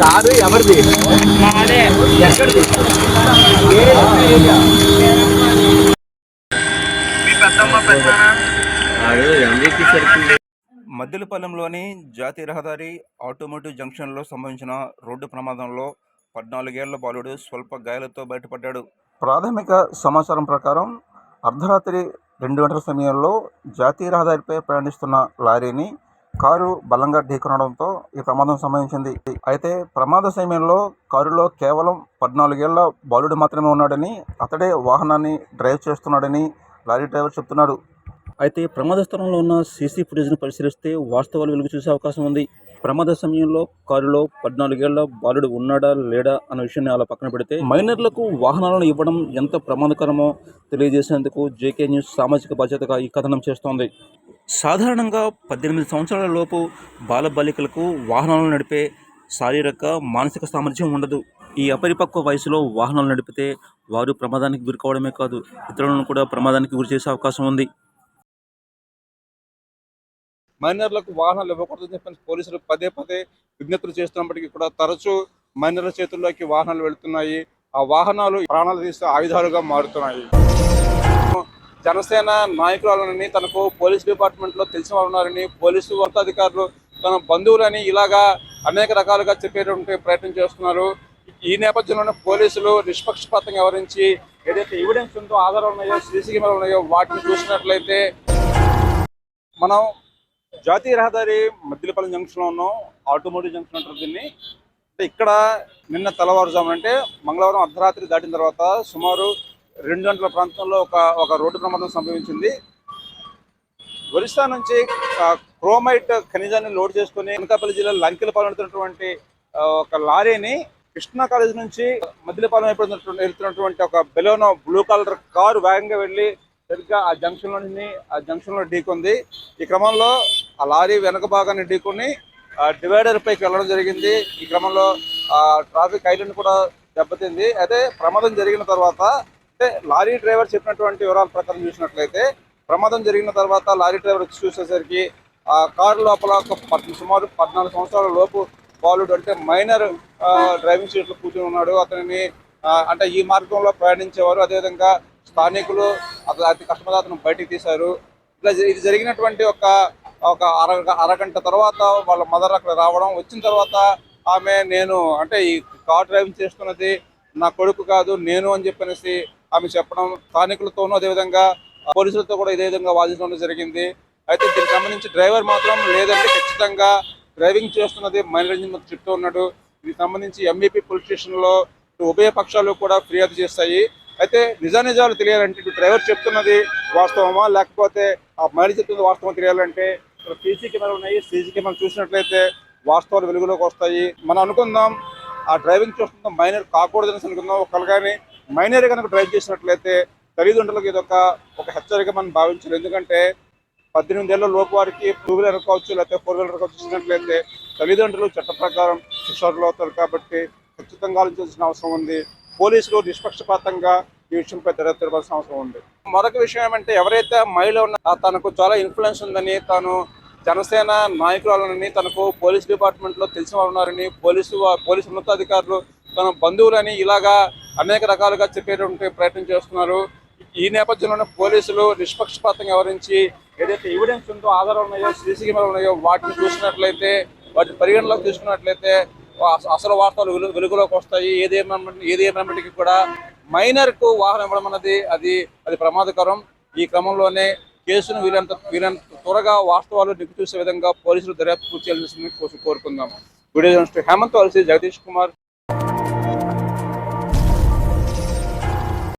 Car ఎవరిది ఎక్కడిది మద్దిలపాలెంలోని జాతీయ రహదారి ఆటోమోటివ్ జంక్షన్లో సంభవించిన రోడ్డు ప్రమాదంలో పద్నాలుగేళ్ళ బాలుడు స్వల్ప గాయాలతో బయటపడ్డాడు. ప్రాథమిక సమాచారం ప్రకారం అర్ధరాత్రి రెండు గంటల సమయంలో జాతీయ రహదారిపై ప్రయాణిస్తున్న లారీని కారు బలంగా ఢీకొనడంతో ఈ ప్రమాదం సంభవించింది. అయితే ప్రమాద సమయంలో కారులో కేవలం పద్నాలుగేళ్ళ బాలుడు మాత్రమే ఉన్నాడని అతడే వాహనాన్ని డ్రైవ్ చేస్తున్నాడని లారీ డ్రైవర్ చెప్తున్నాడు. అయితే ప్రమాద స్థలంలో ఉన్న సీసీ ఫుటేజ్ను పరిశీలిస్తే వాస్తవాలు వెలుగు చూసే అవకాశం ఉంది. ప్రమాద సమయంలో కారులో పద్నాలుగేళ్ళ బాలుడు ఉన్నాడా లేడా అన్న విషయాన్ని అలా పక్కన పెడితే మైనర్లకు వాహనాలను ఇవ్వడం ఎంత ప్రమాదకరమో తెలియజేసేందుకు జేకే న్యూస్ సామాజిక బాధ్యతగా ఈ కథనం చేస్తోంది. సాధారణంగా పద్దెనిమిది సంవత్సరాల లోపు బాలబాలికలకు వాహనాలను నడిపే శారీరక మానసిక సామర్థ్యం ఉండదు. ఈ అపరిపక్వ వయసులో వాహనాలు నడిపితే వారు ప్రమాదానికి గురికావడమే కాదు ఇతరులను కూడా ప్రమాదానికి గురి చేసే అవకాశం ఉంది. మైనర్లకు వాహనాలు ఇవ్వకూడదని చెప్పని పోలీసులు పదే పదే విజ్ఞప్తులు చేస్తున్నప్పటికీ కూడా తరచూ మైనర్ల చేతుల్లోకి వాహనాలు వెళుతున్నాయి. ఆ వాహనాలు ప్రాణాలు తీసే ఆయుధాలుగా మారుతున్నాయి. జనసేన నాయకురాలని తనకు పోలీస్ డిపార్ట్మెంట్లో తెలిసిన వారు ఉన్నారని పోలీసు ఉన్నతాధికారులు తన బంధువులని ఇలాగా అనేక రకాలుగా చెప్పేటువంటి ప్రయత్నం చేస్తున్నారు. ఈ నేపథ్యంలోనే పోలీసులు నిష్పక్షపాతంగా వ్యవహరించి ఏదైతే ఎవిడెన్స్ ఉందో ఆధారాలు ఉన్నాయో సీసీ కెమెరాలు ఉన్నాయో వాటిని చూసినట్లయితే మనం జాతీయ రహదారి మద్దిలపల్లి జంక్షన్లో ఉన్నాం. ఆటోమోటివ్ జంక్షన్ అంటారు దీన్ని. ఇక్కడ నిన్న తెల్లవారుజామున అంటే మంగళవారం అర్ధరాత్రి దాటిన తర్వాత సుమారు రెండు గంటల ప్రాంతంలో ఒక ఒక రోడ్డు ప్రమాదం సంభవించింది. ఒరిస్సా నుంచి క్రోమైట్ ఖనిజాన్ని లోడ్ చేసుకుని అనకాపల్లి జిల్లా లంకెలు వెళ్తున్నటువంటి ఒక లారీని కృష్ణా కాలేజ్ నుంచి మద్దిలపాలెం వైపు వెళ్తున్నటువంటి- వెళ్తున్నటువంటి ఒక బెలోనో బ్లూ కలర్ కారు వేగంగా వెళ్ళి సరిగ్గా ఆ జంక్షన్లోని ఆ జంక్షన్లో ఢీకొంది. ఈ క్రమంలో ఆ లారీ వెనక భాగాన్ని ఢీకొని డివైడర్ పైకి వెళ్ళడం జరిగింది. ఈ క్రమంలో ఆ ట్రాఫిక్ ఐలాండ్ కూడా దెబ్బతింది. అయితే ప్రమాదం జరిగిన తర్వాత అంటే లారీ డ్రైవర్ చెప్పినటువంటి వివరాల ప్రకారం చూసినట్లయితే ప్రమాదం జరిగిన తర్వాత లారీ డ్రైవర్ వచ్చి చూసేసరికి ఆ కారు లోపల ఒక సుమారు పద్నాలుగు సంవత్సరాల లోపు బాలుడు అంటే మైనర్ డ్రైవింగ్ సీట్లో కూర్చొని ఉన్నాడు. అతనిని అంటే ఈ మార్గంలో ప్రయాణించేవారు. అదేవిధంగా స్థానికులు అతను అతి కష్టపడి అతను బయటికి తీశారు. ఇలా జ- ఇది జరిగినటువంటి ఒక ఒక అర అరగంట తర్వాత వాళ్ళ మదర్ అక్కడ రావడం. వచ్చిన తర్వాత ఆమె నేను అంటే ఈ కార్ డ్రైవింగ్ చేస్తున్నది నా కొడుకు కాదు నేను అని చెప్పనేసి ఆమె చెప్పడం స్థానికులతోనూ అదేవిధంగా పోలీసులతో కూడా ఇదే విధంగా వాదించడం జరిగింది. అయితే దీనికి సంబంధించి డ్రైవర్ మాత్రం లేదంటే ఖచ్చితంగా డ్రైవింగ్ చేస్తున్నది మైనర్ చెప్తూ ఉన్నాడు. దీనికి సంబంధించి ఎంఈపీ పోలీస్ స్టేషన్లో ఉభయ పక్షాలు కూడా ఫిర్యాదు చేస్తాయి. అయితే నిజానిజాలు తెలియాలంటే డ్రైవర్ చెప్తున్నది వాస్తవమా? లేకపోతే ఆ మహిళ చెప్తున్నది వాస్తవం తెలియాలంటే ఇక్కడ సీసీ కెమెరాలు ఉన్నాయి. సీసీ కెమెరా చూసినట్లయితే వాస్తవాలు వెలుగులోకి వస్తాయి. మనం అనుకుందాం ఆ డ్రైవింగ్ చూస్తున్న మైనర్ కాకూడదని అనుకుందాం. ఒకళ్ళు కానీ మైనర్ కనుక డ్రైవ్ చేసినట్లయితే తల్లిదండ్రులకు ఇది ఒక హెచ్చరిక మనం భావించాలి. ఎందుకంటే పద్దెనిమిదేళ్ళ లోపు వారికి టూ వీలర్ కావచ్చు లేకపోతే ఫోర్ వీలర్ కావచ్చు ఇచ్చినట్లయితే తల్లిదండ్రులు చట్ట ప్రకారం శిక్షలు అవుతారు కాబట్టి ఖచ్చితంగా ఆలోచించాల్సిన అవసరం ఉంది. పోలీసులు నిష్పక్షపాతంగా ఈ విషయంపై దర్యాప్తు అవసరం ఉంది. మరొక విషయం ఏమంటే ఎవరైతే మహిళ ఉన్న తనకు చాలా ఇన్ఫ్లుయెన్స్ ఉందని తాను జనసేన నాయకురాలని తనకు పోలీస్ డిపార్ట్మెంట్లో తెలిసిన వారు ఉన్నారని పోలీసు పోలీసు ఉన్నతాధికారులు తన బంధువులని ఇలాగా అనేక రకాలుగా చెప్పేటువంటి ప్రయత్నం చేస్తున్నారు. ఈ నేపథ్యంలోనే పోలీసులు నిష్పక్షపాతంగా వ్యవహరించి ఏదైతే ఎవిడెన్స్ ఉందో ఆధారాలు ఉన్నాయో సీసీ కెమెరాలు ఉన్నాయో వాటిని చూసినట్లయితే వాటిని పరిగణలోకి తీసుకున్నట్లయితే అసలు వార్తలు వెలు- వెలుగులోకి వస్తాయి. ఏదేమైనా ఏది కూడా మైనర్కు వాహనం ఇవ్వడం అన్నది అది అది ప్రమాదకరం. ఈ క్రమంలోనే కేసును వీలంత వీలంత త్వరగా వాస్తవాలు నిగ్గు చూసే విధంగా పోలీసులు దర్యాప్తు పూర్తి చేయాల్సింది కోరుకుందాం. వీడియో జర్నలిస్ట్ హేమంత్ వలసి జగదీష్ కుమార్.